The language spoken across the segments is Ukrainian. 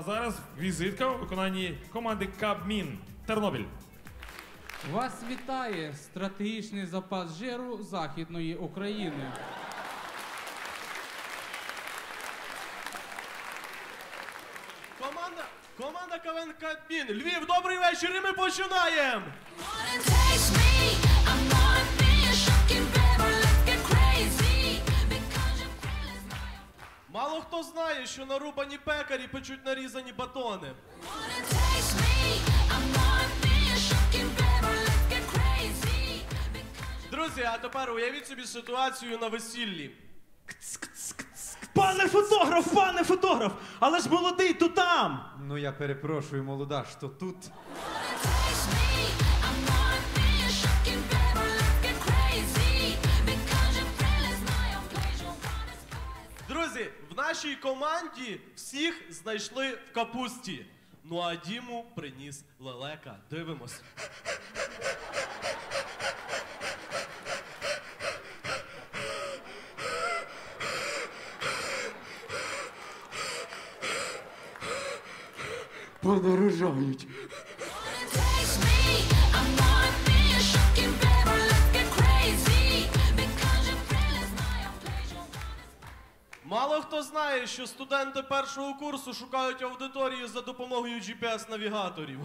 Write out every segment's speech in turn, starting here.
А зараз візитка у виконанні команди Кабмін Тернопіль. Вас вітає стратегічний запас жиру Західної України. Команда, команда КВН Кабмін. Львів, добрий вечір, і ми починаємо. Мало хто знає, що нарубані пекарі печуть нарізані батони. Друзі, а тепер уявіть собі ситуацію на весіллі. Пане фотограф, пане фотограф! Але ж молодий то там! Ну я перепрошую, молода, що тут. Нашій команді всіх знайшли в капусті. Ну а Діму приніс лелека. Дивимось. Подорожають. Мало хто знає, що студенти першого курсу шукають аудиторію за допомогою GPS-навігаторів.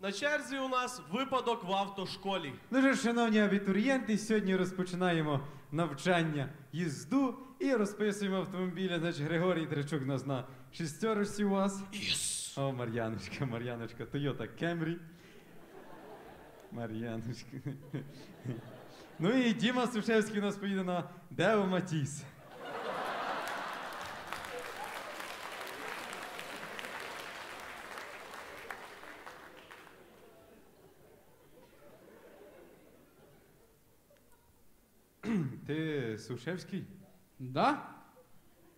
На черзі у нас випадок в автошколі. Ну ж, шановні абітурієнти, сьогодні розпочинаємо навчання їзду і розписуємо автомобіля. Значить, Григорій Тричук у нас на шістерочці у вас. Yes. О, Мар'яночка, Мар'яночка, Toyota Camry. Мар'яночка. Ну і Діма Сушевський у нас поїде на Део Матіс. Ти Сушевський? Да?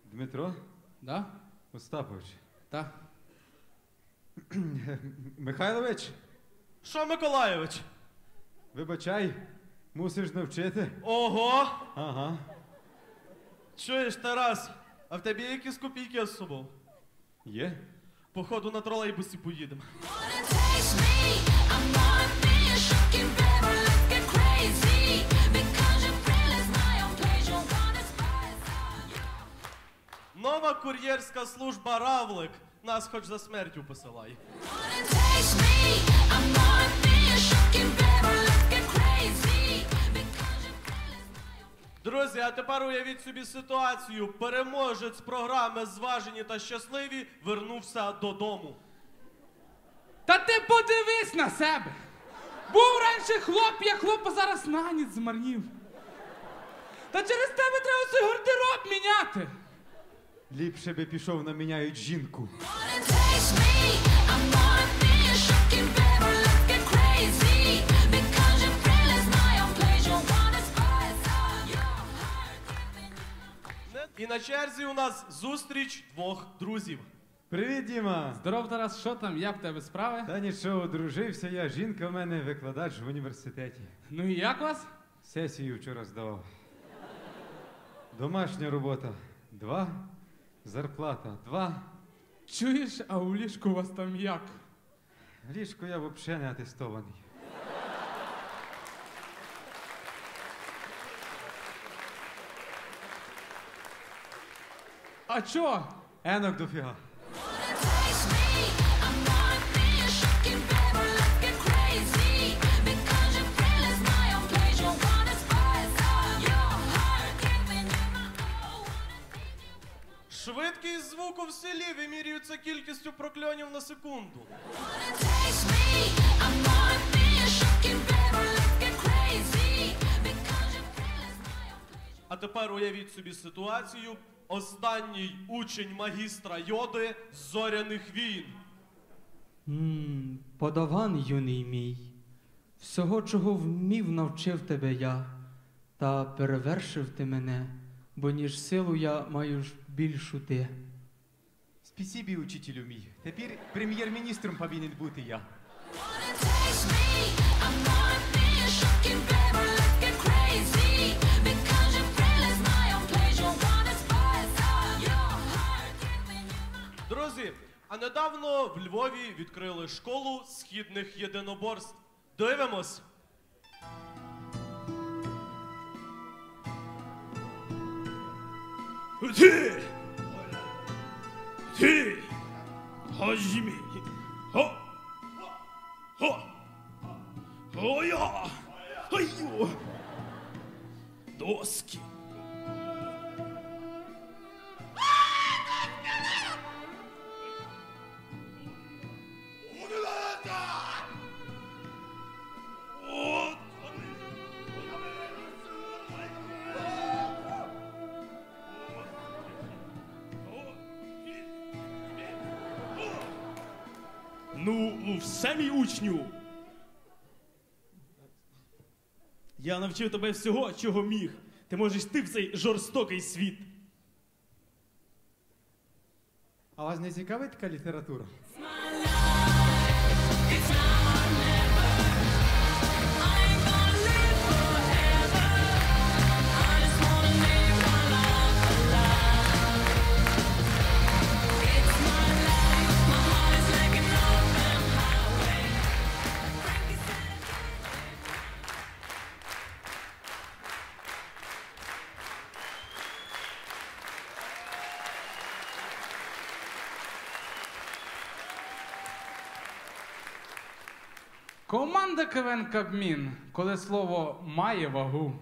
Дмитро Да? Остапович. Так. Михайлович, Що, Миколайович? вибачай, мусиш навчити. Ого! Ага. Чуєш, Тарас, а в тебе є якісь копійки з собою? Є? Походу на тролейбусі поїдемо. Нова кур'єрська служба Равлик нас хоч за смертю посилає. Друзі, а тепер уявіть собі ситуацію. Переможець програми Зважені та щасливі вернувся додому. Та ти подивись на себе! Був раніше хлоп, я хлоп, а зараз на ніч змарнів. Та через тебе треба цей гардероб міняти. Ліпше би пішов на міняють жінку. На черзі у нас зустріч двох друзів. Привіт, Діма! Здоров, Тарас, що там? Як в тебе справи? Та нічого, одружився я. Жінка в мене викладач в університеті. Ну і як вас? Сесію вчора здавав. Домашня робота два. Зарплата два. Чуєш, а у ліжку у вас там як? Ліжко я взагалі не атестований. All. Wanna leave you Швидкість звуку в селі вимірюється кількістю прокльонів на секунду. А тепер уявіть собі ситуацію. Останній учень магістра йоди з зоряних війн. М, Подаван юний мій, всього, чого вмів, навчив тебе я, та перевершив ти мене, бо ніж силу я маю ж більшу ти. Спасибі, учителю мій. Тепер прем'єр-міністром повинен бути я. Нещодавно в Львові відкрили школу східних єдиноборств. Дивимось. Ти! Ти! Хажімі! Хо! Хо! Оя! Айо! Доски! Ну, все мій учню. Я навчив тебе всього, чого міг. Ти можеш йти в цей жорстокий світ. А вас не цікавить така література? Команда КВН Кабмін, коли слово має вагу.